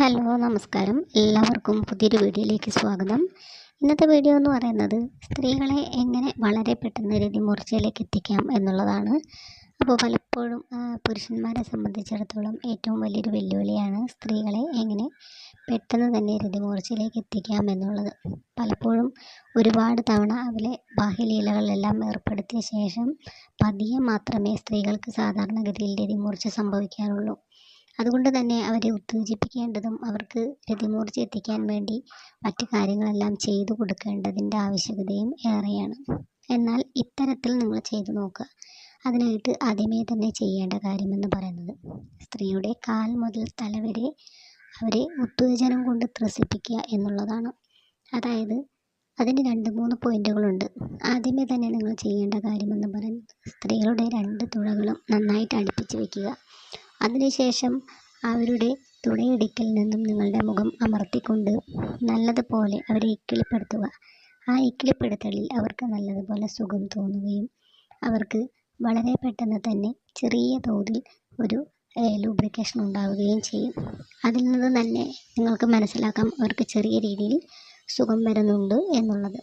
Hello നമസ്കാരം. എല്ലാവർക്കും പുതിയൊരു വീഡിയോയിലേക്ക് സ്വാഗതം. ഇന്നത്തെ വീഡിയോ എന്ന് പറയുന്നത് സ്ത്രീകളെ എങ്ങനെ വളരെ പെട്ടെന്ന് രീതി രതിമൂർച്ചയിലേക്ക് എത്തിക്കാം എന്നുള്ളതാണ്. അപ്പോൾ പലപ്പോഴും പുരുഷന്മാരെ സംബന്ധിച്ചിടത്തോളം ഏറ്റവും വലിയൊരു വെല്ലുവിളിയാണ് സ്ത്രീകളെ എങ്ങനെ പെട്ടെന്ന് തന്നെ രതിമൂർച്ചയിലേക്ക് എത്തിക്കാം എന്നുള്ളത്. പലപ്പോഴും ഒരുപാട് തവണ അവരെ ബാഹ്യലീലകളിലെല്ലാം ഏർപ്പെടുത്തിയ ശേഷം പതിയെ മാത്രമേ സ്ത്രീകൾക്ക് സാധാരണഗതിയിൽ രതിമൂർച്ച സംഭവിക്കാറുള്ളൂ. അതുകൊണ്ട് തന്നെ അവരെ ഉത്തേജിപ്പിക്കേണ്ടതും അവർക്ക് രതിമൂർച്ച എത്തിക്കാൻ വേണ്ടി മറ്റു കാര്യങ്ങളെല്ലാം ചെയ്തു കൊടുക്കേണ്ടതിന്റെ ആവശ്യകതയും ഏറെയാണ്. എന്നാൽ ഇത്തരത്തിൽ നിങ്ങൾ ചെയ്തു നോക്കുക. അതിനായിട്ട് ആദ്യമേ തന്നെ ചെയ്യേണ്ട കാര്യമെന്ന് പറയുന്നത് സ്ത്രീയുടെ കാൽ മുതൽ തല വരെ അവരെ ഉത്തേജനം കൊണ്ട് ത്രസിപ്പിക്കുക എന്നുള്ളതാണ്. അതായത് അതിന് രണ്ട് മൂന്ന് പോയിന്റുകളുണ്ട് ആദ്യമേ തന്നെ നിങ്ങൾ ചെയ്യേണ്ട കാര്യമെന്ന് പറയുന്നത് സ്ത്രീകളുടെ രണ്ട് തുഴകളും നന്നായിട്ട് അടുപ്പിച്ച് വയ്ക്കുക അതിനുശേഷം അവരുടെ തുടയിടിക്കൽ നിന്നും നിങ്ങളുടെ മുഖം അമർത്തിക്കൊണ്ട് നല്ലതുപോലെ അവരെ ഇക്കിളിപ്പെടുത്തുക. ആ ഇക്കിളിപ്പെടുത്തലിൽ അവർക്ക് നല്ലതുപോലെ സുഖം തോന്നുകയും അവർക്ക് വളരെ പെട്ടെന്ന് തന്നെ ചെറിയ തോതിൽ ഒരു ലൂബ്രിക്കേഷൻ ഉണ്ടാവുകയും ചെയ്യും. അതിൽ നിന്ന് തന്നെ നിങ്ങൾക്ക് മനസ്സിലാക്കാം അവർക്ക് ചെറിയ രീതിയിൽ സുഖം വരുന്നുണ്ട് എന്നുള്ളത്.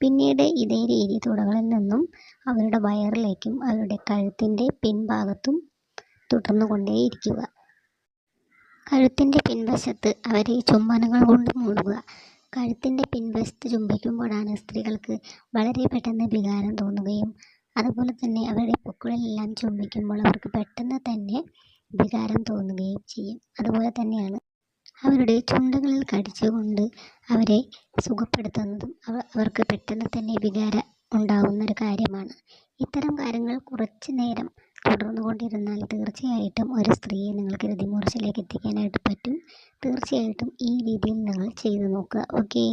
പിന്നീട് ഇതേ രീതി തുടകളിൽ നിന്നും അവരുടെ വയറിലേക്കും അവരുടെ കഴുത്തിന്റെ പിൻഭാഗത്തും തുടർന്നുകൊണ്ടേയിരിക്കുക. കഴുത്തിന്റെ പിൻവശത്ത് അവരെ ചുംബനങ്ങൾ കൊണ്ട് മൂടുക. കഴുത്തിന്റെ പിൻവശത്ത് ചുംബിക്കുമ്പോഴാണ് സ്ത്രീകൾക്ക് വളരെ പെട്ടെന്ന് വികാരം തോന്നുകയും അതുപോലെ തന്നെ അവരുടെ പൊക്കിളിലെല്ലാം ചുംബിക്കുമ്പോൾ അവർക്ക് പെട്ടെന്ന് തന്നെ വികാരം തോന്നുകയും ചെയ്യും. അതുപോലെ തന്നെയാണ് അവരുടെ ചുണ്ടുകളിൽ കടിച്ചുകൊണ്ട് അവരെ സുഖപ്പെടുത്തുന്നതും അവ അവർക്ക് പെട്ടെന്ന് തന്നെ വികാരം ഉണ്ടാകുന്ന ഒരു കാര്യമാണ്. ഇത്തരം കാര്യങ്ങൾ കുറച്ച് നേരം തുടർന്നു കൊണ്ടിരുന്നാൽ തീർച്ചയായിട്ടും ഒരു സ്ത്രീയെ നിങ്ങൾക്ക് രതിമൂർച്ചയിലേക്ക് എത്തിക്കാനായിട്ട് പറ്റും. തീർച്ചയായിട്ടും ഈ രീതിയിൽ നിങ്ങൾ ചെയ്തു നോക്കുക. ഓക്കേ